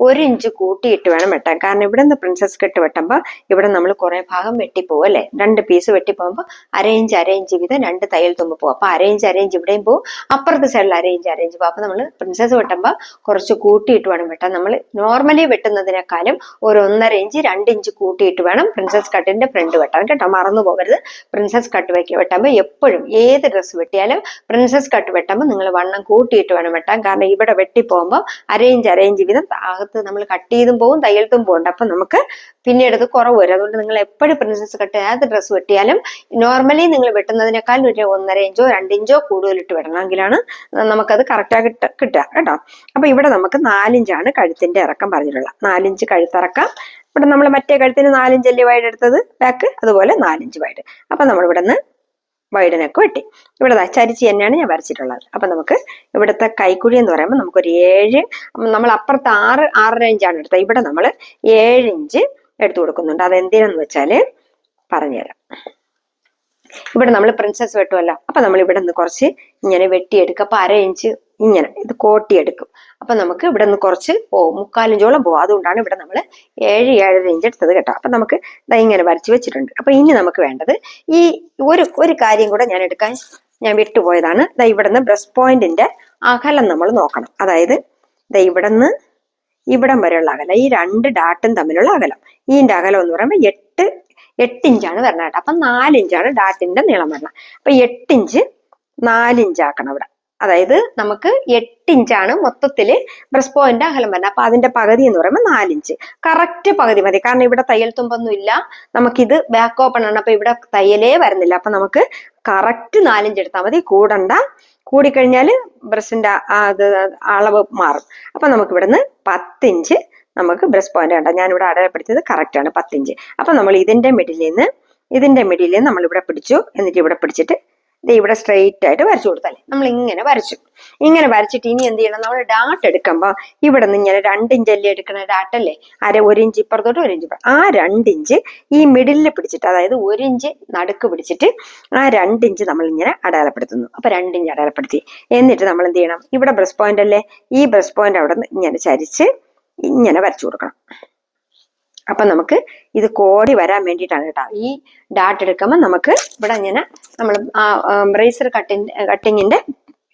ഒരു ഇഞ്ച് കൂട്ടിയിട്ട് വേണം വെട്ടാൻ. കാരണം ഇവിടെ നിന്ന് പ്രിൻസസ് കട്ട് വെട്ടുമ്പോൾ ഇവിടെ നമ്മൾ കുറേ ഭാഗം വെട്ടിപ്പോവും അല്ലേ? രണ്ട് പീസ് വെട്ടിപ്പോകുമ്പോൾ അരയിഞ്ച് ഇഞ്ച് അര ഇഞ്ച് വീതം രണ്ട് തയ്യൽ തുമ്പ് പോകും അപ്പോൾ അരയിഞ്ച് ഇഞ്ച് അര ഇഞ്ച് ഇവിടെയും പോകും അപ്പുറത്തെ സൈഡിൽ അരയിഞ്ച് ഇഞ്ച് അര ഇഞ്ച് പോകും അപ്പോൾ നമ്മൾ പ്രിൻസസ് വെട്ടുമ്പോൾ കുറച്ച് കൂട്ടിയിട്ട് വേണം വെട്ടാൻ. നമ്മൾ നോർമലി വെട്ടുന്നതിനേക്കാളും ഒരു ഒന്നര ഇഞ്ച് രണ്ട് ഇഞ്ച് കൂട്ടിയിട്ട് വേണം പ്രിൻസസ് കട്ടിന്റെ ഫ്രണ്ട് വെട്ടാൻ. കേട്ടോ മറന്നു പോകരുത്. പ്രിൻസസ് കട്ട് വെക്കി വെട്ടുമ്പോൾ എപ്പോഴും ഏത് ഡ്രസ്സ് വെട്ടിയാലും പ്രിൻസസ് കട്ട് വെട്ടുമ്പോൾ നിങ്ങൾ വണ്ണം കൂട്ടിയിട്ട് വേണം വെട്ടാൻ. കാരണം ഇവിടെ വെട്ടിപ്പോകുമ്പോൾ അരേഞ്ച് അരേഞ്ച് വീതം അകത്ത് നമ്മൾ കട്ട് ചെയ്തും പോകും തയ്യൽത്തും പോകുന്നുണ്ട് അപ്പം നമുക്ക് പിന്നീട് അത് കുറവ് വരും. അതുകൊണ്ട് നിങ്ങൾ എപ്പോഴും പ്രിൻസസ് കട്ട് ഏത് ഡ്രസ്സ് വെട്ടിയാലും നോർമലി നിങ്ങൾ വെട്ടുന്നതിനേക്കാൾ ഒരു ഒന്നര ഇഞ്ചോ രണ്ടിഞ്ചോ കൂടുതലിട്ട് വെട്ടണമെങ്കിലാണ് നമുക്കത് കറക്റ്റാಗಿ കിട്ടുക. കേട്ടോ? അപ്പോൾ ഇവിടെ നമുക്ക് നാലിഞ്ചാണ് കഴുത്തിന്റെ ഇറക്കം പറഞ്ഞിട്ടുള്ളത്. നാലിഞ്ച് കഴുത്തിറക്കം ഇവിടെ നമ്മൾ മറ്റേ കഴുത്തിന് നാലിഞ്ചല്ലേ വൈഡ് എടുത്തത്? ബാക്ക് അതുപോലെ നാലിഞ്ച് വൈഡ് അപ്പൊ നമ്മൾ ഇവിടെ നിന്ന് വൈഡിനൊക്കെ വെട്ടി. ഇവിടെ അച്ചാരിച്ചി ചരിച്ച് തന്നെയാണ് ഞാൻ വരച്ചിട്ടുള്ളത്. അപ്പൊ നമുക്ക് ഇവിടുത്തെ കൈക്കുഴി എന്ന് പറയുമ്പോൾ നമുക്കൊരു ഏഴ് നമ്മൾ അപ്പുറത്ത് ആറ് ആറര ഇഞ്ചാണ് എടുത്തത്. ഇവിടെ നമ്മൾ ഏഴ് ഇഞ്ച് എടുത്തു കൊടുക്കുന്നുണ്ട്. അത് എന്തിനെന്ന് വെച്ചാൽ പറഞ്ഞുതരാം. ഇവിടെ നമ്മൾ പ്രിൻസസ് വെട്ടുമല്ലോ അപ്പൊ നമ്മൾ ഇവിടെ നിന്ന് കുറച്ച് ഇങ്ങനെ വെട്ടിയെടുക്കും. അപ്പൊ അര ഇങ്ങനെ ഇത് കോട്ടിയെടുക്കും അപ്പൊ നമുക്ക് ഇവിടെ നിന്ന് കുറച്ച് പോവും മുക്കാലിഞ്ചോളം പോകും അതുകൊണ്ടാണ് ഇവിടെ നമ്മൾ ഏഴ് ഏഴര ഇഞ്ച് എടുത്തത് കേട്ടോ. അപ്പൊ നമുക്ക് ഇങ്ങനെ വരച്ച് വെച്ചിട്ടുണ്ട്. അപ്പൊ ഇനി നമുക്ക് വേണ്ടത് ഈ ഒരു ഒരു കാര്യം കൂടെ ഞാൻ എടുക്കാൻ ഞാൻ വിട്ടുപോയതാണ്. ദാ ഇവിടെ നിന്ന് ബ്രസ്റ്റ് പോയിന്റിന്റെ അകലം നമ്മൾ നോക്കണം. അതായത് ദാ ഇവിടെ നിന്ന് ഇവിടം വരെയുള്ള അകലം. ഈ രണ്ട് ഡാട്ടും തമ്മിലുള്ള അകലം. ഈന്റെ അകലം എന്ന് പറയുമ്പോൾ എട്ട് എട്ട് ഇഞ്ചാണ് വരണത് കേട്ടോ. അപ്പൊ നാലിഞ്ചാണ് ഡാറ്റിന്റെ നീളം വരണം. അപ്പൊ എട്ടിഞ്ച് നാലിഞ്ചാക്കണം ഇവിടെ. അതായത് നമുക്ക് എട്ട് ഇഞ്ചാണ് മൊത്തത്തിൽ ബ്രസ്റ്റ് പോയിന്റ് അകലം വരുന്നത് അപ്പൊ അതിന്റെ പകുതി എന്ന് പറയുമ്പോൾ നാലിഞ്ച് കറക്റ്റ് പകുതി മതി. കാരണം ഇവിടെ തയ്യൽ തുമ്പൊന്നും ഇല്ല. നമുക്കിത് ബാക്ക് ഓപ്പൺ ആണ്. അപ്പൊ ഇവിടെ തയ്യലേ വരുന്നില്ല. അപ്പൊ നമുക്ക് കറക്റ്റ് നാലിഞ്ച് എടുത്താൽ മതി. കൂടണ്ട. കൂടിക്കഴിഞ്ഞാൽ ബ്രസ്റ്റിന്റെ അത് അളവ് മാറും. അപ്പൊ നമുക്ക് ഇവിടുന്ന് പത്തിഞ്ച് നമുക്ക് ബ്രസ്റ്റ് പോയിന്റ് വേണ്ട അടയാളപ്പെടുത്തിയത് കറക്റ്റ് ആണ് പത്തിഞ്ച്. അപ്പൊ നമ്മൾ ഇതിന്റെ മിഡിലിൽ നിന്ന് ഇതിന്റെ മിഡിലിൽ നിന്ന് നമ്മൾ ഇവിടെ പിടിച്ചു. എന്നിട്ട് ഇവിടെ പിടിച്ചിട്ട് ഇത് ഇവിടെ സ്ട്രെയിറ്റ് ആയിട്ട് വരച്ചു കൊടുത്താലേ. നമ്മൾ ഇങ്ങനെ വരച്ചു. ഇങ്ങനെ വരച്ചിട്ട് ഇനി എന്ത് ചെയ്യണം? നമ്മൾ ഡാട്ട് എടുക്കുമ്പോൾ ഇവിടെ നിന്ന് ഇങ്ങനെ രണ്ട് ഇഞ്ചല്ലേ എടുക്കണ? ഡാട്ടല്ലേ അര ഒരു ഇഞ്ച് ഇപ്പുറത്തോട്ട് ഒരു ഇഞ്ച്. ആ രണ്ട് ഇഞ്ച് ഈ മിഡിലിൽ പിടിച്ചിട്ട് അതായത് ഒരു ഇഞ്ച് നടുക്ക് പിടിച്ചിട്ട് ആ രണ്ട് ഇഞ്ച് നമ്മൾ ഇങ്ങനെ അടയാളപ്പെടുത്തുന്നു. അപ്പൊ രണ്ട് ഇഞ്ച് അടയാളപ്പെടുത്തി. എന്നിട്ട് നമ്മൾ എന്ത് ചെയ്യണം? ഇവിടെ ബ്രസ്റ്റ് പോയിന്റ് അല്ലേ? ഈ ബ്രസ്റ്റ് പോയിന്റ് അവിടെ നിന്ന് ഇങ്ങനെ ചരിച്ച് ഇങ്ങനെ വരച്ചു കൊടുക്കണം. അപ്പൊ നമുക്ക് ഇത് കോടി വരാൻ വേണ്ടിയിട്ടാണ് കേട്ടോ. ഈ ഡാട്ട് എടുക്കുമ്പോൾ നമുക്ക് ഇവിടെ ഇങ്ങനെ നമ്മൾ ബ്രേസർ കട്ടിങ് കട്ടിങ്ങിന്റെ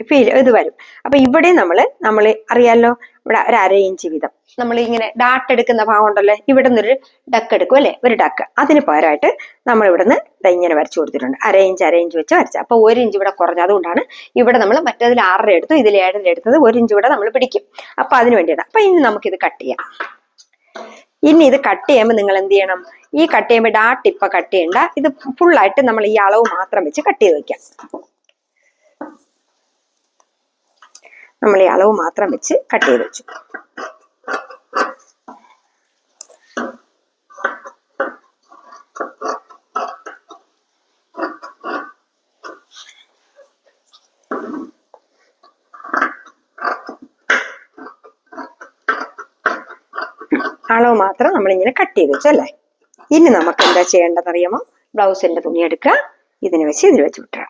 ഫീൽ ഇത് വരും. അപ്പൊ ഇവിടെ നമ്മൾ നമ്മൾ അറിയാമല്ലോ ഇവിടെ ഒരു അര ഇഞ്ച് വീതം. നമ്മൾ ഇങ്ങനെ ഡാട്ട് എടുക്കുന്ന ഭാഗം ഉണ്ടല്ലോ ഇവിടെ നിന്നൊരു ഡക്ക് എടുക്കും അല്ലെ? ഒരു ഡക്ക് അതിന് പകരമായിട്ട് നമ്മൾ ഇവിടെ നിന്ന് ഇങ്ങനെ വരച്ചു കൊടുത്തിട്ടുണ്ട്. അര ഇഞ്ച് അര ഇഞ്ച് വെച്ച് വരച്ച. അപ്പൊ ഒരു ഇഞ്ച് ഇവിടെ കുറഞ്ഞു. അതുകൊണ്ടാണ് ഇവിടെ നമ്മൾ മറ്റേതിൽ ആറര എടുത്തു ഇതിൽ ഏഴര എടുത്തത് ഒരു ഇഞ്ച് ഇവിടെ നമ്മൾ പിടിക്കും. അപ്പൊ അതിന് വേണ്ടിയാണ് അപ്പൊ ഇനി നമുക്ക് ഇത് കട്ട് ചെയ്യാം. ഇനി ഇത് കട്ട് ചെയ്യുമ്പോൾ നിങ്ങൾ എന്ത് ചെയ്യണം? ഈ കട്ട് ചെയ്യുമ്പോൾ ഡാട്ട് ഇപ്പൊ കട്ട് ചെയ്യണ്ട. ഇത് ഫുള്ളായിട്ട് നമ്മൾ ഈ അളവ് മാത്രം വെച്ച് കട്ട് ചെയ്ത് വെക്കാം. നമ്മൾ ഈ അളവ് മാത്രം വെച്ച് കട്ട് ചെയ്ത് വെച്ചു. അളവ് മാത്രം നമ്മളിങ്ങനെ കട്ട് ചെയ്ത് വെച്ചല്ലേ? ഇനി നമുക്ക് എന്താ ചെയ്യേണ്ടത് അറിയാമോ ബ്ലൗസിന്റെ തുണി എടുക്കുക. ഇതിനെ വെച്ച് ഇതിൽ വെച്ച് വിട്ടുക.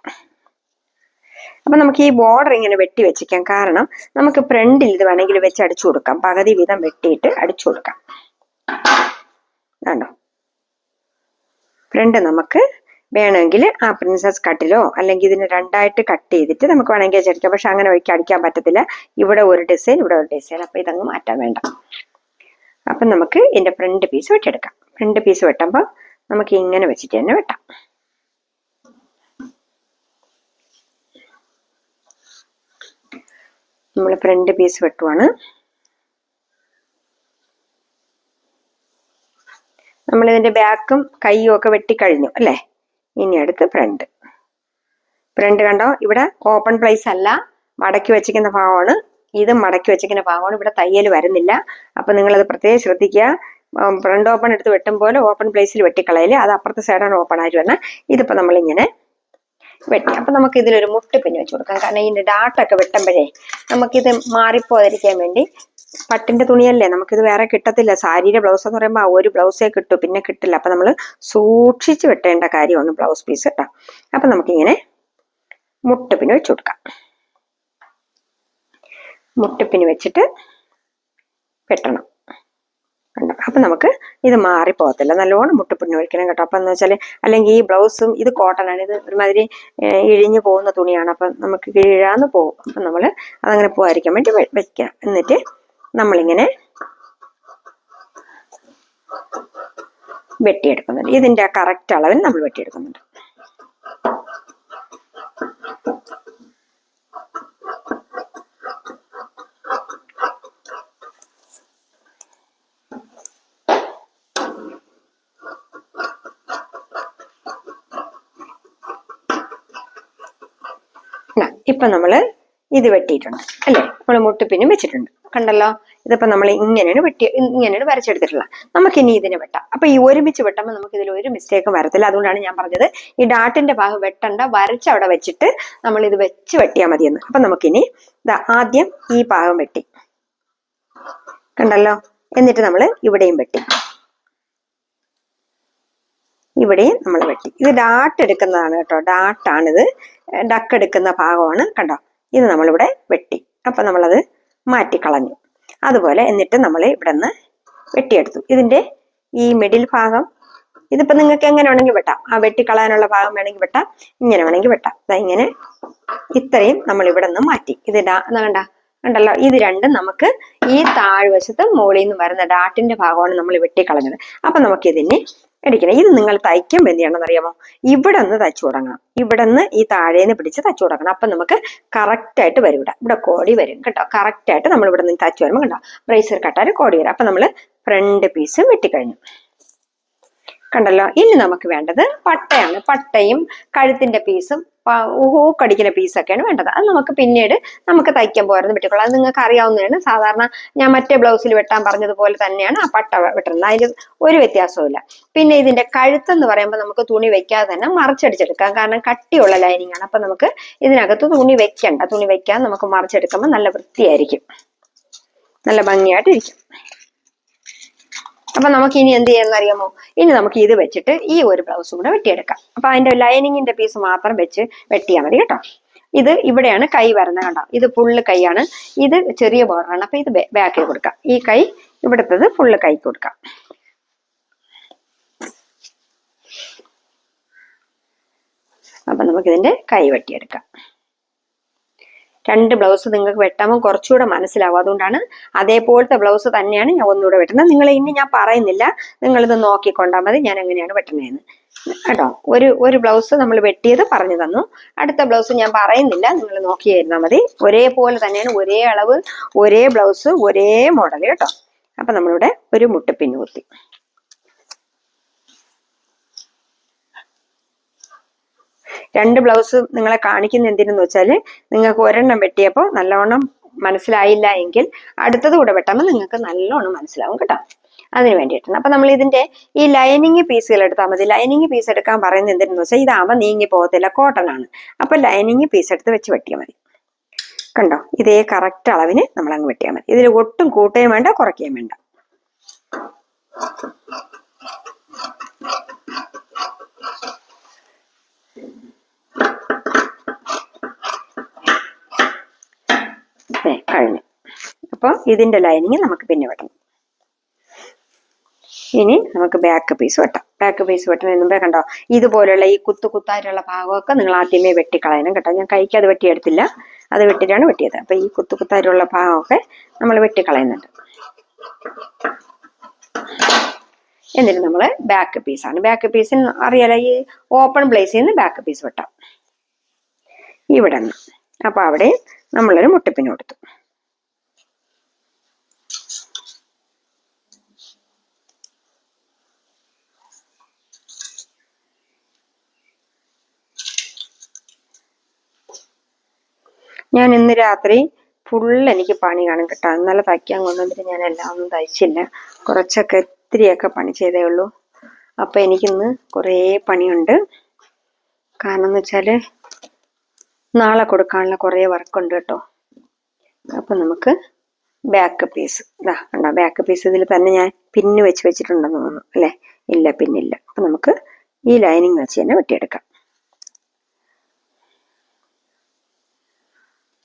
അപ്പൊ നമുക്ക് ഈ ബോർഡർ ഇങ്ങനെ വെട്ടി വെച്ചിരിക്കാം കാരണം നമുക്ക് ഫ്രണ്ടിൽ ഇത് വേണമെങ്കിൽ വെച്ച് അടിച്ചു കൊടുക്കാം. പകുതി വീതം വെട്ടിയിട്ട് അടിച്ചു കൊടുക്കാം. കണ്ടോ? ഫ്രണ്ട് നമുക്ക് വേണമെങ്കിൽ ആ പ്രിൻസസ് കട്ടിലോ അല്ലെങ്കിൽ ഇതിന് രണ്ടായിട്ട് കട്ട് ചെയ്തിട്ട് നമുക്ക് വേണമെങ്കിൽ വെച്ചടിക്കാം പക്ഷെ അങ്ങനെ ഒഴിക്കാൻ അടിക്കാൻ പറ്റത്തില്ല. ഇവിടെ ഒരു ഡിസൈൻ ഇവിടെ ഒരു ഡിസൈൻ അപ്പോൾ ഇതങ്ങ് മാറ്റാൻ വേണ്ട. അപ്പം നമുക്ക് ഇതിന്റെ ഫ്രണ്ട് പീസ് വെട്ടിയെടുക്കാം. ഫ്രണ്ട് പീസ് വെട്ടുമ്പോൾ നമുക്ക് ഇങ്ങനെ വെച്ചിട്ട് തന്നെ വെട്ടാം. നമ്മൾ ഫ്രണ്ട് പീസ് വെട്ടുവാണ്. നമ്മൾ ഇതിന്റെ ബാക്കും കൈയും ഒക്കെ വെട്ടിക്കഴിഞ്ഞു അല്ലേ? ഇനി അടുത്ത് ഫ്രണ്ട് ഫ്രണ്ട് കണ്ടോ? ഇവിടെ ഓപ്പൺ പ്ലേസ് അല്ല. മടക്കി വെച്ചിരിക്കുന്ന ഭാഗമാണ്. ഇത് മടക്കി വെച്ചിരിക്കുന്ന ഭാഗമാണ്. ഇവിടെ തയ്യൽ വരുന്നില്ല. അപ്പം നിങ്ങളത് പ്രത്യേകം ശ്രദ്ധിക്കുക. ഫ്രണ്ട് ഓപ്പൺ എടുത്ത് വെട്ടും പോലെ ഓപ്പൺ പ്ലേസിൽ വെട്ടിക്കളയിൽ. അത് അപ്പുറത്തെ സൈഡാണ് ഓപ്പൺ ആയിട്ട് വരുന്നത്. ഇതിപ്പോൾ നമ്മളിങ്ങനെ വെട്ടി. അപ്പം നമുക്ക് ഇതിലൊരു മുട്ട് പിന്നെ വെച്ച് കൊടുക്കാം. കാരണം ഇതിന്റെ ഡാട്ടൊക്കെ വെട്ടുമ്പോഴേ നമുക്കിത് മാറിപ്പോതിരിക്കാൻ വേണ്ടി പട്ടിന്റെ തുണിയല്ലേ? നമുക്കിത് വേറെ കിട്ടത്തില്ല. സാരിയുടെ ബ്ലൗസ് എന്ന് പറയുമ്പോൾ ഒരു ബ്ലൗസേ കിട്ടൂ. പിന്നെ കിട്ടില്ല. അപ്പൊ നമ്മൾ സൂക്ഷിച്ച് വെട്ടേണ്ട കാര്യമാണ് ബ്ലൗസ് പീസ് കേട്ടോ അപ്പൊ നമുക്കിങ്ങനെ മുട്ടപ്പിന് വെച്ച് കൊടുക്കാം. മുട്ടപ്പിന് വെച്ചിട്ട് വെട്ടണം. അപ്പൊ നമുക്ക് ഇത് മാറിപ്പോകത്തില്ല നല്ലോണം മുട്ടുപ്പിന് ഒഴിക്കണം കേട്ടോ. അപ്പൊ എന്ന് വെച്ചാൽ അല്ലെങ്കിൽ ഈ ബ്ലൗസും ഇത് കോട്ടൺ ആണ്. ഇത് ഒരുമാതിരി ഇഴിഞ്ഞു പോകുന്ന തുണിയാണ്. അപ്പൊ നമുക്ക് കിഴാന്ന് പോകും. അപ്പൊ നമ്മൾ അതങ്ങനെ പോകാതിരിക്കാൻ വേണ്ടി വെക്കാം. എന്നിട്ട് നമ്മളിങ്ങനെ വെട്ടിയെടുക്കുന്നുണ്ട്. ഇതിന്റെ കറക്റ്റ് അളവിൽ നമ്മൾ വെട്ടിയെടുക്കുന്നുണ്ട്. ഇപ്പൊ നമ്മൾ ഇത് വെട്ടിയിട്ടുണ്ട് അല്ലേ? നമ്മൾ മുട്ടുപിന്നും വെച്ചിട്ടുണ്ട്. കണ്ടല്ലോ? ഇതിപ്പോ നമ്മൾ ഇങ്ങനെയാണ് വെട്ടി ഇങ്ങനെയാണ് വരച്ചെടുത്തിട്ടുള്ളത് നമുക്കിനി ഇതിനെ വെട്ടാം. അപ്പൊ ഈ ഒരുമിച്ച് വെട്ടുമ്പോൾ നമുക്ക് ഇതിൽ ഒരു മിസ്റ്റേക്കും വരത്തില്ല. അതുകൊണ്ടാണ് ഞാൻ പറഞ്ഞത് ഈ ഡാട്ടിന്റെ ഭാഗം വെട്ടണ്ട വരച്ച് അവിടെ വെച്ചിട്ട് നമ്മൾ ഇത് വെച്ച് വെട്ടിയാൽ മതിയെന്ന്. അപ്പൊ നമുക്കിനി ഇതാ ആദ്യം ഈ ഭാഗം വെട്ടി. കണ്ടല്ലോ? എന്നിട്ട് നമ്മൾ ഇവിടെയും വെട്ടി. ഇവിടെയും നമ്മൾ വെട്ടി. ഇത് ഡാട്ട് എടുക്കുന്നതാണ് കേട്ടോ. ഡാട്ടാണിത് ഡക്ക് എടുക്കുന്ന ഭാഗമാണ്. കണ്ടോ? ഇത് നമ്മളിവിടെ വെട്ടി. അപ്പൊ നമ്മളത് മാറ്റിക്കളഞ്ഞു. അതുപോലെ എന്നിട്ട് നമ്മൾ ഇവിടെ നിന്ന് വെട്ടിയെടുത്തു. ഇതിന്റെ ഈ മിഡിൽ ഭാഗം ഇതിപ്പോൾ നിങ്ങൾക്ക് എങ്ങനെ വേണമെങ്കിൽ വെട്ടാം. ആ വെട്ടിക്കളയാനുള്ള ഭാഗം വേണമെങ്കിൽ വെട്ടാം ഇങ്ങനെ വേണമെങ്കിൽ വെട്ടാം. ദാ ഇങ്ങനെ ഇത്രയും നമ്മൾ ഇവിടെ നിന്ന് മാറ്റി. ഇത് കണ്ട കണ്ടല്ലോ? ഇത് രണ്ടും നമുക്ക് ഈ താഴ്വശത്ത് മുകളിൽ നിന്ന് വരുന്ന ഡാട്ടിന്റെ ഭാഗമാണ് നമ്മൾ വെട്ടിക്കളഞ്ഞത്. അപ്പൊ നമുക്ക് ഇതിനെ അടിക്കണം ഇത് നിങ്ങൾ തയ്ക്കാൻ അറിയാമോ ഇവിടെ നിന്ന് തയ്ച്ചു തുടങ്ങണം. ഇവിടെ നിന്ന് ഈ താഴേന്ന് പിടിച്ച് തയ്ച്ചു തുടങ്ങണം. അപ്പൊ നമുക്ക് കറക്റ്റ് ആയിട്ട് വരും ഇവിടെ. ഇവിടെ കോടി വരും കേട്ടോ. കറക്റ്റ് ആയിട്ട് നമ്മൾ ഇവിടെ നിന്ന് തയ്ച്ചു വരുമ്പോൾ കണ്ടോ? ബ്രേസർ കട്ടാൽ കോടി വരും. അപ്പൊ നമ്മൾ ഫ്രണ്ട് പീസ് വെട്ടിക്കഴിഞ്ഞു. കണ്ടല്ലോ? ഇനി നമുക്ക് വേണ്ടത് പട്ടയാണ്. പട്ടയും കഴുത്തിന്റെ പീസും ഊക്കടിക്കുന്ന പീസൊക്കെയാണ് വേണ്ടത്. അത് നമുക്ക് പിന്നീട് നമുക്ക് തയ്ക്കാൻ പോരുന്ന പറ്റിക്കോളൂ അത് നിങ്ങൾക്ക് അറിയാവുന്നതാണ്. സാധാരണ ഞാൻ മറ്റേ ബ്ലൗസിൽ വെട്ടാൻ പറഞ്ഞതുപോലെ തന്നെയാണ് ആ പട്ട വെട്ടുന്നത്. അതിൽ ഒരു വ്യത്യാസവും പിന്നെ ഇതിന്റെ കഴുത്തെന്ന് പറയുമ്പോൾ നമുക്ക് തുണി വെക്കാതെ തന്നെ മറിച്ചടിച്ചെടുക്കാം. കാരണം കട്ടിയുള്ള ലൈനിങ് ആണ്. അപ്പം നമുക്ക് ഇതിനകത്ത് തുണി വെക്കണ്ട. തുണി വെക്കാൻ നമുക്ക് മറിച്ചെടുക്കുമ്പോൾ നല്ല വൃത്തിയായിരിക്കും. നല്ല ഭംഗിയായിട്ട് ഇരിക്കും അപ്പൊ നമുക്ക് ഇനി എന്ത് ചെയ്യാന്ന് അറിയാമോ? ഇനി നമുക്ക് ഇത് വെച്ചിട്ട് ഈ ഒരു ബ്ലൗസും കൂടെ വെട്ടിയെടുക്കാം. അപ്പൊ അതിന്റെ ലൈനിങ്ങിന്റെ പീസ് മാത്രം വെച്ച് വെട്ടിയാൽ മതി കേട്ടോ. ഇത് ഇവിടെയാണ് കൈ വരുന്നത് കണ്ടോ? ഇത് ഫുള്ള് കൈയാണ്. ഇത് ചെറിയ ബോർഡറാണ് അപ്പൊ ഇത് ബാക്കിൽ കൊടുക്കാം. ഈ കൈ ഇവിടുത്തത് ഫുള്ള് കൈ കൊടുക്കാം. അപ്പൊ നമുക്കിതിന്റെ കൈ വെട്ടിയെടുക്കാം. രണ്ട് ബ്ലൗസ് നിങ്ങൾക്ക് വെട്ടാമോ? കുറച്ചുകൂടെ മനസ്സിലാവും. അതുകൊണ്ടാണ് അതേപോലത്തെ ബ്ലൗസ് തന്നെയാണ് ഞാൻ ഒന്നുകൂടെ വെട്ടുന്നത്. നിങ്ങൾ ഇനി ഞാൻ പറയുന്നില്ല. നിങ്ങളിത് നോക്കിക്കൊണ്ടാൽ മതി. ഞാൻ എങ്ങനെയാണ് വെട്ടുന്നതെന്ന്. കേട്ടോ? ഒരു ഒരു ബ്ലൗസ് നമ്മൾ വെട്ടിയത് പറഞ്ഞു തന്നു. അടുത്ത ബ്ലൗസ് ഞാൻ പറയുന്നില്ല. നിങ്ങൾ നോക്കിയായിരുന്നാൽ മതി. ഒരേപോലെ തന്നെയാണ്. ഒരേ അളവ് ഒരേ ബ്ലൗസ് ഒരേ മോഡൽ കേട്ടോ? അപ്പൊ നമ്മളിവിടെ ഒരു മുട്ടപ്പിന്ന് കുത്തി. രണ്ട് ബ്ലൗസ് നിങ്ങളെ കാണിക്കുന്ന എന്തിനെന്ന് വെച്ചാൽ നിങ്ങൾക്ക് ഒരെണ്ണം വെട്ടിയപ്പോൾ നല്ലോണം മനസ്സിലായില്ല എങ്കിൽ അടുത്തത് കൂടെ വെട്ടുമ്പോൾ നിങ്ങൾക്ക് നല്ലോണം മനസ്സിലാവും കേട്ടോ. അതിന് വേണ്ടിയിട്ടാണ്. അപ്പൊ നമ്മൾ ഇതിന്റെ ഈ ലൈനിങ് പീസുകൾ എടുത്താൽ മതി. ലൈനിങ് പീസ് എടുക്കാൻ പറയുന്നത് എന്തിനെന്ന് വെച്ചാൽ ഇതാവുമ്പോൾ നീങ്ങി പോകത്തില്ല. കോട്ടൺ ആണ്. അപ്പൊ ലൈനിങ് പീസ് എടുത്ത് വെച്ച് വെട്ടിയാൽ മതി. കണ്ടോ? ഇതേ കറക്റ്റ് അളവിന് നമ്മൾ അങ്ങ് വെട്ടിയാൽ മതി. ഇതിൽ ഒട്ടും കൂട്ടുകയും വേണ്ട കുറയ്ക്കുകയും വേണ്ട. കഴിഞ്ഞു. അപ്പോൾ ഇതിന്റെ ലൈനിങ് നമുക്ക് പിന്നെ വെട്ടണം ഇനി നമുക്ക് ബാക്ക് പീസ് വെട്ടാം. ബാക്ക് പീസ് വെട്ടണം മുമ്പേ കണ്ടോ ഇതുപോലുള്ള ഈ കുത്തു കുത്തായിട്ടുള്ള ഭാഗമൊക്കെ നിങ്ങൾ ആദ്യമേ വെട്ടിക്കളയണം കേട്ടോ. ഞാൻ കൈക്ക് അത് വെട്ടിയെടുത്തില്ല. അത് വെട്ടിയിട്ടാണ് വെട്ടിയത്. അപ്പൊ ഈ കുത്തു കുത്തായിട്ടുള്ള ഭാഗമൊക്കെ നമ്മൾ വെട്ടിക്കളയുന്നുണ്ട്. എന്നിട്ട് നമ്മൾ ബാക്ക് പീസാണ് ബാക്ക് പീസിന് അറിയാലോ ഈ ഓപ്പൺ പ്ലേസിൽ നിന്ന് ബാക്ക് പീസ് വെട്ടാം. ഇവിടെ നിന്ന്. അപ്പൊ അവിടെ നമ്മളൊരു മുട്ടിപ്പിന് കൊടുത്തു. ഞാൻ ഇന്ന് രാത്രി ഫുള്ള് എനിക്ക് പണി കാണും കേട്ടോ. ഇന്നലെ തയ്ക്കാൻ കൊണ്ടുവന്നിട്ട് ഞാൻ എല്ലാം ഒന്നും തയ്ച്ചില്ല. കുറച്ചൊക്കെ ഇത്തിരിയൊക്കെ പണി ചെയ്തേ ഉള്ളൂ. അപ്പൊ എനിക്കിന്ന് കുറേ പണിയുണ്ട്. കാരണം എന്ന് വെച്ചാൽ നാളെ കൊടുക്കാനുള്ള കുറേ വർക്കുണ്ട് കേട്ടോ. അപ്പൊ നമുക്ക് ബാക്ക് പീസ് ഇതാ കണ്ടോ? ബാക്ക് പീസ് ഇതിൽ തന്നെ ഞാൻ പിന്ന് വെച്ച് വെച്ചിട്ടുണ്ടെന്ന് തോന്നുന്നു അല്ലേ? ഇല്ല പിന്നില്ല അപ്പൊ നമുക്ക് ഈ ലൈനിങ് വെച്ച് തന്നെ വെട്ടിയെടുക്കാം.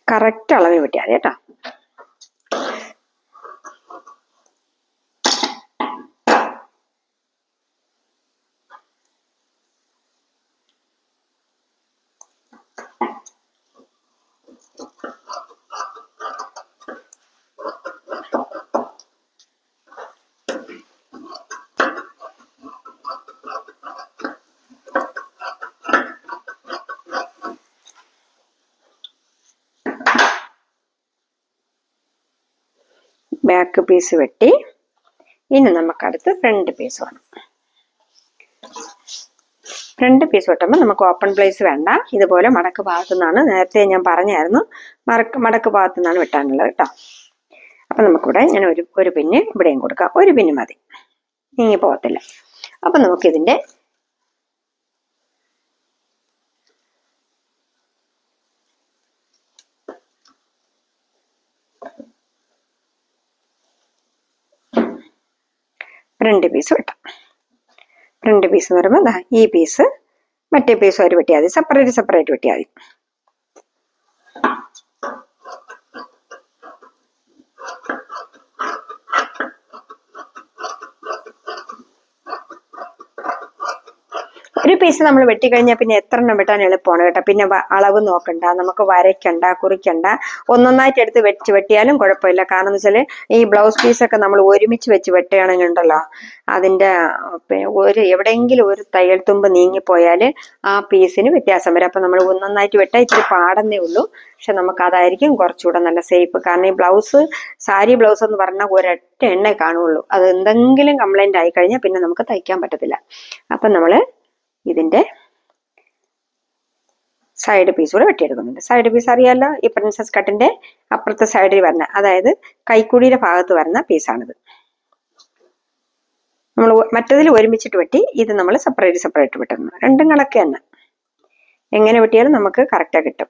കറക്റ്റ് അളവിൽ വെട്ടിയാൽ കേട്ടോ. ബാക്ക് പീസ് വെട്ടി. ഇനി നമുക്കടുത്ത് ഫ്രണ്ട് പീസ് വേണം ഫ്രണ്ട് പീസ് വെട്ടുമ്പോൾ നമുക്ക് ഓപ്പൺ പ്ലേസ് വേണ്ട. ഇതുപോലെ മടക്ക് ഭാഗത്തു നിന്നാണ് നേരത്തെ ഞാൻ പറഞ്ഞായിരുന്നു മടക്ക് മടക്ക് ഭാഗത്തു നിന്നാണ് വെട്ടാനുള്ളത് കേട്ടോ അപ്പം നമുക്കിവിടെ ഞാൻ ഒരു ഒരു പിന്നെ ഇവിടെയും കൊടുക്കാം. ഒരു പിന്നെ മതി. നീങ്ങി പോകത്തില്ല. അപ്പം നമുക്കിതിന്റെ ഫ്രണ്ട് പീസ് വെട്ടാം രണ്ട് പീസ് എന്ന് പറയുമ്പോൾ ദാ ഈ പീസ് മറ്റേ പീസ് അവർ വെട്ടിയാൽ മതി. സെപ്പറേറ്റ് സെപ്പറേറ്റ് വെട്ടിയാൽ മതി. ഒരു പീസ് നമ്മൾ വെട്ടിക്കഴിഞ്ഞാൽ പിന്നെ എത്ര എണ്ണം വെട്ടാൻ എളുപ്പമാണ് കേട്ടോ. പിന്നെ അളവ് നോക്കണ്ട നമുക്ക് വരയ്ക്കണ്ട കുറിക്കണ്ട. ഒന്നൊന്നായിട്ട് എടുത്ത് വെച്ച് വെട്ടിയാലും കുഴപ്പമില്ല. കാരണം എന്ന് വെച്ചാൽ ഈ ബ്ലൗസ് പീസൊക്കെ നമ്മൾ ഒരുമിച്ച് വെച്ച് വെട്ടുകയാണെങ്കിൽ ഉണ്ടല്ലോ അതിന്റെ ഒരു എവിടെയെങ്കിലും ഒരു തയ്യൽ തുമ്പ് നീങ്ങിപ്പോയാൽ ആ പീസിന് വ്യത്യാസം വരും. അപ്പം നമ്മൾ ഒന്നൊന്നായിട്ട് വെട്ടാൻ ഇച്ചിരി പാടന്നേ ഉള്ളൂ. പക്ഷെ നമുക്ക് അതായിരിക്കും കുറച്ചുകൂടെ നല്ല സേഫ് കാരണം ഈ ബ്ലൗസ് സാരി ബ്ലൗസ് എന്ന് പറഞ്ഞാൽ ഒരൊറ്റ എണ്ണേ കാണുള്ളൂ. അത് എന്തെങ്കിലും കംപ്ലൈന്റ് ആയി കഴിഞ്ഞാൽ പിന്നെ നമുക്ക് തയ്ക്കാൻ പറ്റത്തില്ല. അപ്പം നമ്മൾ ഇതിന്റെ സൈഡ് പീസ് കൂടെ വെട്ടിയെടുക്കുന്നുണ്ട്. സൈഡ് പീസ് അറിയാമല്ലോ ഈ പ്രിൻസസ് കട്ടിന്റെ അപ്പുറത്തെ സൈഡിൽ വരുന്ന അതായത് കൈക്കുടിയുടെ ഭാഗത്ത് വരുന്ന പീസാണിത് നമ്മൾ മറ്റതിൽ ഒരുമിച്ചിട്ട് വെട്ടി ഇത് നമ്മൾ സെപ്പറേറ്റ് സെപ്പറേറ്റ് വെട്ടുന്നു. രണ്ടും കണക്ക് തന്നെ. എങ്ങനെ വെട്ടിയാലും നമുക്ക് കറക്റ്റാ കിട്ടും.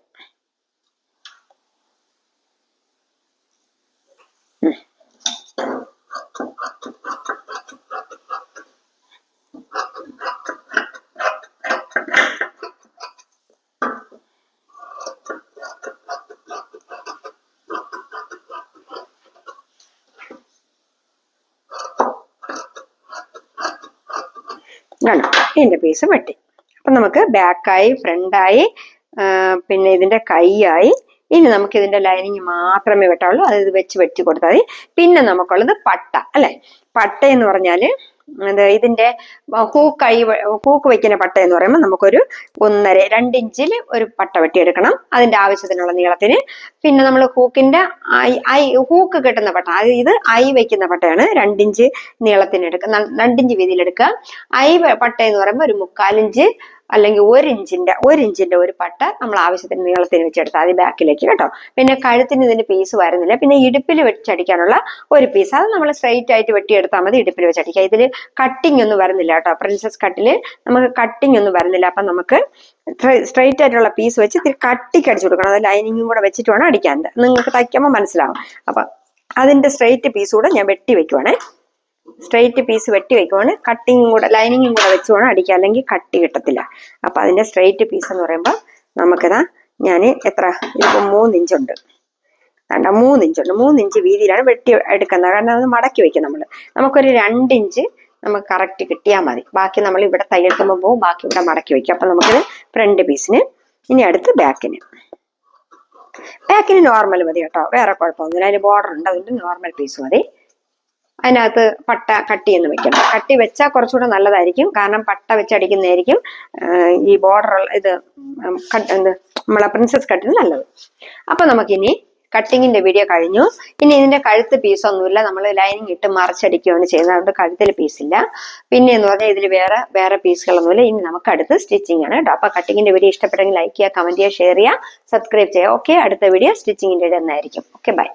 കണ്ടോ ഇതിന്റെ പീസ് വെട്ടി. അപ്പൊ നമുക്ക് ബാക്കായി ഫ്രണ്ടായി പിന്നെ ഇതിന്റെ കൈയായി ഇനി നമുക്ക് ഇതിന്റെ ലൈനിങ് മാത്രമേ വെട്ടാവുള്ളൂ. അത് വെച്ച് വെട്ടി കൊടുത്താൽ മതി. പിന്നെ നമുക്കുള്ളത് പട്ട അല്ലെ? പട്ട എന്ന് പറഞ്ഞാൽ ഇത് ഇതിന്റെ ഹൂക്ക് കൈ ഹൂക്ക് വെക്കുന്ന പട്ട എന്ന് പറയുമ്പോൾ നമുക്കൊരു ഒന്നര രണ്ട് ഇഞ്ചിൽ ഒരു പട്ട വെട്ടിയെടുക്കണം. അതിന്റെ ആവശ്യത്തിനുള്ള നീളത്തിന്. പിന്നെ നമ്മൾ ഹൂക്കിന്റെ ഐ ഐ ഹൂക്ക് കെട്ടുന്ന പട്ട അത് ഇത് ഐ വെക്കുന്ന പട്ടയാണ്. രണ്ടിഞ്ച് നീളത്തിന് എടുക്കുക രണ്ടിഞ്ച് വീതിയിൽ എടുക്കുക ഐ പട്ട എന്ന് പറയുമ്പോൾ ഒരു മുക്കാലിഞ്ച് അല്ലെങ്കിൽ ഒരു ഇഞ്ചിന്റെ ഒരു ഇഞ്ചിന്റെ ഒരു പട്ട നമ്മൾ ആവശ്യത്തിന് നീളത്തിന് വെച്ചെടുത്താൽ അത് ബാക്കിലേക്ക് കേട്ടോ. പിന്നെ കഴുത്തിന് ഇതിന് പീസ് വരുന്നില്ല. പിന്നെ ഇടുപ്പിൽ വെച്ചടിക്കാനുള്ള ഒരു പീസ് അത് നമ്മൾ സ്ട്രൈറ്റ് ആയിട്ട് വെട്ടിയെടുത്താൽ മതി ഇടുപ്പിൽ വെച്ചടിക്കുക. ഇതിൽ കട്ടിങ് ഒന്നും വരുന്നില്ല കേട്ടോ. പ്രിൻസസ് കട്ടിൽ നമുക്ക് കട്ടിങ് ഒന്നും വരുന്നില്ല. അപ്പൊ നമുക്ക് സ്ട്രൈറ്റ് ആയിട്ടുള്ള പീസ് വെച്ച് ഇത്തിരി കട്ടിക്ക് അടിച്ചു കൊടുക്കണം. അത് ലൈനിങ്ങും കൂടെ വെച്ചിട്ട് വേണം അടിക്കാൻ. നിങ്ങൾക്ക് തയ്ക്കുമ്പോൾ മനസ്സിലാവും. അപ്പൊ അതിന്റെ സ്ട്രൈറ്റ് പീസ് കൂടെ ഞാൻ വെട്ടി വെക്കുവാണേ. സ്ട്രെയിറ്റ് പീസ് വെട്ടി വെക്കുവാണ്. കട്ടിങ്ങും കൂടെ ലൈനിങ്ങും കൂടെ വെച്ച് വേണം അടിക്കുക. അല്ലെങ്കിൽ കട്ടി കിട്ടത്തില്ല. അപ്പം അതിന്റെ സ്ട്രെയിറ്റ് പീസ് എന്ന് പറയുമ്പോൾ നമുക്കിതാ ഞാൻ എത്ര? ഇതിപ്പോ മൂന്നിഞ്ചുണ്ട്. വേണ്ട മൂന്നിഞ്ചുണ്ട്. മൂന്നിഞ്ച് വീതിയിലാണ് വെട്ടി എടുക്കുന്നത്. കാരണം അത് മടക്കി വെക്കും നമ്മൾ നമുക്കൊരു രണ്ടിഞ്ച് നമുക്ക് കറക്റ്റ് കിട്ടിയാൽ മതി. ബാക്കി നമ്മൾ ഇവിടെ തയ്യെടുക്കുമ്പോൾ പോകും ബാക്കി ഇവിടെ മടക്കി വെക്കും. അപ്പം നമുക്കിത് ഫ്രണ്ട് പീസിന് ഇനി അടുത്ത് ബാക്കിന് ബാക്കിന് നോർമൽ മതി കേട്ടോ. വേറെ കുഴപ്പമൊന്നുമില്ല. അതിന് ബോർഡർ ഉണ്ട്. അതുകൊണ്ട് നോർമൽ പീസ് മതി. അതിനകത്ത് പട്ട കട്ടി എന്ന് വെക്കണം. കട്ടി വെച്ചാൽ കുറച്ചുകൂടെ നല്ലതായിരിക്കും. കാരണം പട്ട വെച്ചടിക്കുന്നതായിരിക്കും ഈ ബോർഡർ ഇത് എന്ത് നമ്മളെ പ്രിൻസസ് കട്ടിന് നല്ലത്. അപ്പൊ നമുക്കിനി കട്ടിങ്ങിന്റെ വീഡിയോ കഴിഞ്ഞു. ഇനി ഇതിന്റെ കഴുത്ത് പീസൊന്നുമില്ല നമ്മൾ ലൈനിങ് ഇട്ട് മറച്ചടിക്കുകയാണ് ചെയ്യുന്നത്. അതുകൊണ്ട് കഴുത്തിൽ പീസില്ല പിന്നെ എന്ന് പറഞ്ഞാൽ ഇതിൽ വേറെ വേറെ പീസുകളൊന്നുമില്ല ഇനി നമുക്ക് അടുത്ത് സ്റ്റിച്ചിങ് ആണ് കേട്ടോ അപ്പൊ കട്ടിങ്ങിന്റെ വീഡിയോ ഇഷ്ടപ്പെട്ടെങ്കിൽ ലൈക്ക് ചെയ്യുക കമന്റ് ചെയ്യുക ഷെയർ ചെയ്യുക സബ്സ്ക്രൈബ് ചെയ്യുക. ഓക്കെ അടുത്ത വീഡിയോ സ്റ്റിച്ചിങ്ങിന്റെ ഇടുന്നതായിരിക്കും ഓക്കെ ബൈ